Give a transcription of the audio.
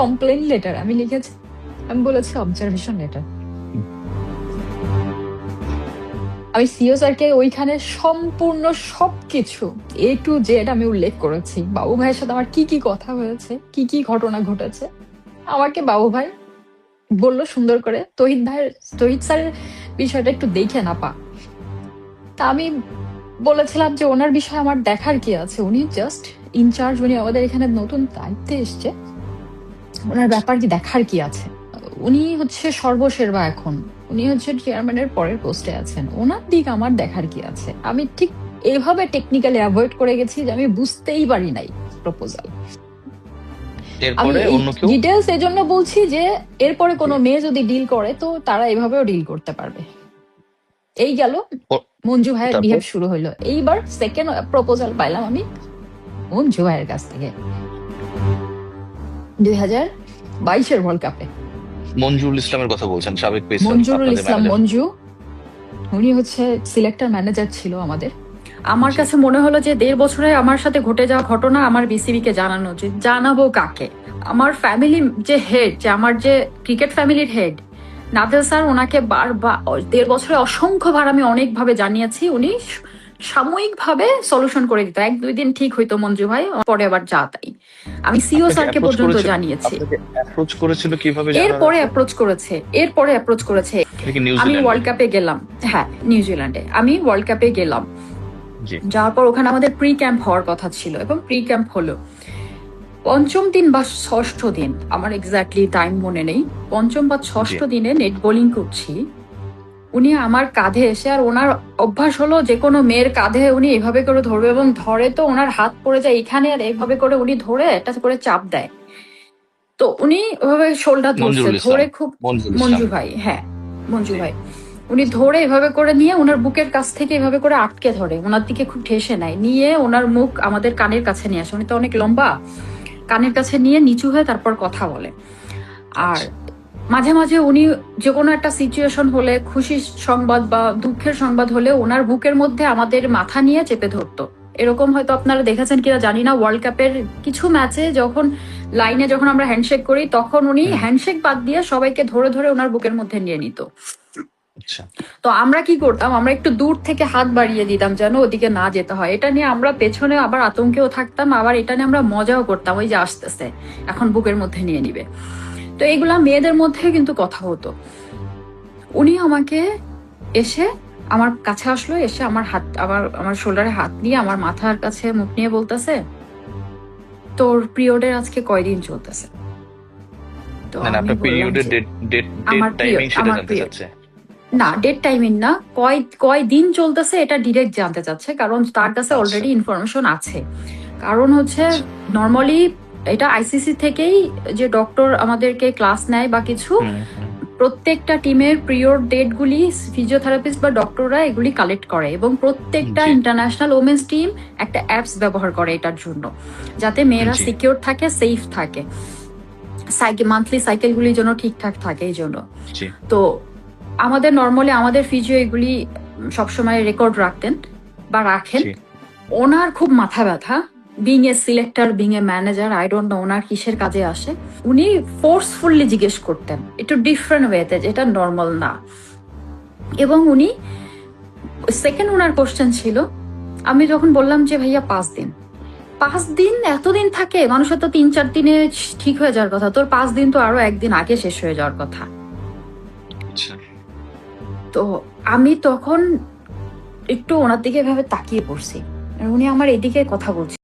Complain letter আমি লিখেছি। আমি বলেছি অবজারভেশন লেটার আমি সিও স্যারকে ওইখানে সম্পূর্ণ সবকিছু এ টু জেড আমি উল্লেখ করেছি। বাবু ভাইয়ের সাথে আমার কি কি কথা হয়েছে, কি কি ঘটনা ঘটেছে, আমাকে বাবু ভাই বলল সুন্দর করে। তহিদ ভাইয়ের তহিদ স্যারের বিষয়টা একটু দেখে না পা। তা আমি বলেছিলাম যে ওনার বিষয়ে আমার দেখার কি আছে? উনি জাস্ট ইনচার্জ উনি আমাদের এখানে নতুন দায়িত্বে এসছে। ওনার ব্যাপার কি দেখার কি আছে? উনি হচ্ছে সর্বসেবা এখন। উনি হচ্ছে চেয়ারম্যানের পরের পোস্টে আছেন। ওনার দিক আমার দেখার কি আছে? আমি ঠিক এভাবে টেকনিক্যালি অ্যাভয়েড করে গেছি যে আমি বুঝতেই পারি নাই প্রপোজাল ডিটেলস এই জন্য বলছি যে এরপরে কোনো মেয়ে যদি ডিল করে তো তারা এভাবেও ডিল করতে পারবে। এই গেল। মঞ্জু ভাইয়ের বিহেভ শুরু হইল। এইবার সেকেন্ড প্রপোজাল পাইলাম আমি মঞ্জু ভাইয়ের কাছ থেকে। দুই হাজার বাইশের ওয়ার্ল্ড কাপে মঞ্জুরুল ইসলামের কথা বলছেন সাবেক পেসার মঞ্জুরুল ইসলাম মঞ্জু উনি হচ্ছে সিলেক্টর ম্যানেজার ছিল আমাদের। আমার কাছে মনে হলো যে দেড় বছরে আমার সাথে ঘটে যাওয়া ঘটনা আমার বিসিবি কে জানানো উচিত। জানাব কাকে? আমার ফ্যামিলি যে হেড যে আমার যে ক্রিকেট ফ্যামিলির হেড নাদেল স্যার ওনাকে বারবার দেড় বছরে অসংখ্যবার আমি অনেকভাবে জানিয়েছি। উনি সাময়িকভাবে সলিউশন করে দিত। এক দুই দিন ঠিক হইতো মঞ্জু ভাই পরে আবার যা তাই। আমি সিও স্যারকে পর্যন্ত জানিয়েছি। অ্যাপ্রোচ করেছিল কীভাবে এরপরে অ্যাপ্রোচ করেছে এরপরে অ্যাপ্রোচ করেছে। আমি ওয়ার্ল্ড কাপে গেলাম। হ্যাঁ নিউজিল্যান্ডে আমি ওয়ার্ল্ড কাপে গেলাম। যাওয়ার পর ওখানে আমাদের প্রি ক্যাম্প হওয়ার কথা ছিল এবং প্রি ক্যাম্প হলো। পঞ্চম দিন বা ষষ্ঠ দিন আমার এক্স্যাক্টলি টাইম মনে নেই। পঞ্চম বা ষষ্ঠ দিনে নেট বোলিং করছি। উনি আমার কাঁধে এসে আর ওনার অভ্যাস হলো যে কোনো মেয়ের কাঁধে উনি এভাবে করে ধরবে এবং ধরে তো ওনার হাত পড়ে যায় এখানে আর এভাবে করে উনি ধরে একটা করে চাপ দেয়। তো উনি ওভাবে শোল্ডার ধরছে ধরে খুব মঞ্জু ভাই হ্যাঁ মঞ্জু ভাই। উনি ধরে এভাবে করে নিয়ে ওনার বুকের কাছ থেকে এভাবে করে আটকে ধরে ওনার দিকে খুব ঠেসে নেয়। নিয়ে ওনার মুখ আমাদের কানের কাছে নিয়ে আসে উনি তো অনেক লম্বা কানের কাছে নিয়ে নিচু হয়ে তারপর কথা বলে। আর মাঝে মাঝে উনি যে কোনো একটা সিচুয়েশন হলে খুশির সংবাদ বা দুঃখের সংবাদ হলে ওনার বুকের মধ্যে আমাদের মাথা নিয়ে চেপে ধরতো। এরকম হয়তো আপনারা দেখেছেন কিনা জানি না ওয়ার্ল্ড কাপের কিছু ম্যাচে যখন লাইনে যখন আমরা হ্যান্ডশেক করি তখন উনি হ্যান্ডশেক বাদ দিয়ে সবাইকে ধরে ধরে ওনার বুকের মধ্যে নিয়ে নিত। আচ্ছা। তো আমরা কি করতাম? আমরা একটু দূর থেকে হাত বাড়িয়ে দিতাম যেন ওদিকে না যেতে হয়। এটা নিয়ে আমরা পেছনে আবার আতঙ্কেও থাকতাম আবার এটা নিয়ে আমরা মজাও করতাম ওই যে আসতেছে এখন বুকের মধ্যে নিয়ে নিবে। তো এগুলা মেয়েদের মধ্যে কিন্তু কথা হতো। উনি আমাকে এসে আমার কাছে আসলো এসে আমার হাত আমার আমার শোল্ডারে হাত নিয়ে আমার মাথার কাছে মুখ নিয়ে বলতেছে তোর পিরিয়ডের আজকে কয়দিন চলতেছে? তো না ডেট টাইমিং না ডেট টাইমিং না। কয় কয় দিন চলতেছে এটা ডিরেক্ট জানতে চাচ্ছে কারণ তার কাছে আচ্ছা। অলরেডি ইনফরমেশন আছে। কারণ হচ্ছে নর্মালি এটা আইসিসি থেকেই যে ডক্টর আমাদেরকে ক্লাস নেয় বা কিছু। প্রত্যেকটা টিমের পিরিয়ড ডেট গুলি ফিজিওথেরাপিস্ট বা ডক্টররা এগুলি কালেক্ট করে এবং প্রত্যেকটা ইন্টারন্যাশনাল ওমেন্স টিম একটা অ্যাপস ব্যবহার করে এটার জন্য যাতে মেয়েরা। সিকিউর থাকে সেফ থাকে। সাইকেল মান্থলি সাইকেলগুলি যেন ঠিকঠাক থাকে এই জন্য। তো আমাদের নর্মালি আমাদের ফিজিও এগুলি সবসময় রেকর্ড রাখতেন বা রাখেন। ওনার খুব মাথা ব্যথা being a selector being a manager I don't know ওনার কিসের কাজে আসে? উনি ফোর্সফুলি জিজ্ঞেস করতেন একটু ডিফারেন্ট ওয়েতে যেটা নর্মাল না। এবং উনি সেকেন্ড ওনার কোশ্চেন ছিল আমি যখন বললাম যে ভাইয়া পাঁচ দিন। পাঁচ দিন এতদিন থাকে মানুষের তো তিন চার দিনে ঠিক হয়ে যাওয়ার কথা। তোর পাঁচ দিন তো আরও একদিন আগে শেষ হয়ে যাওয়ার কথা। আচ্ছা। তো আমি তখন একটু ওনার দিকে এভাবে তাকিয়ে পড়ছি। উনি আমার এদিকে কথা বলছে।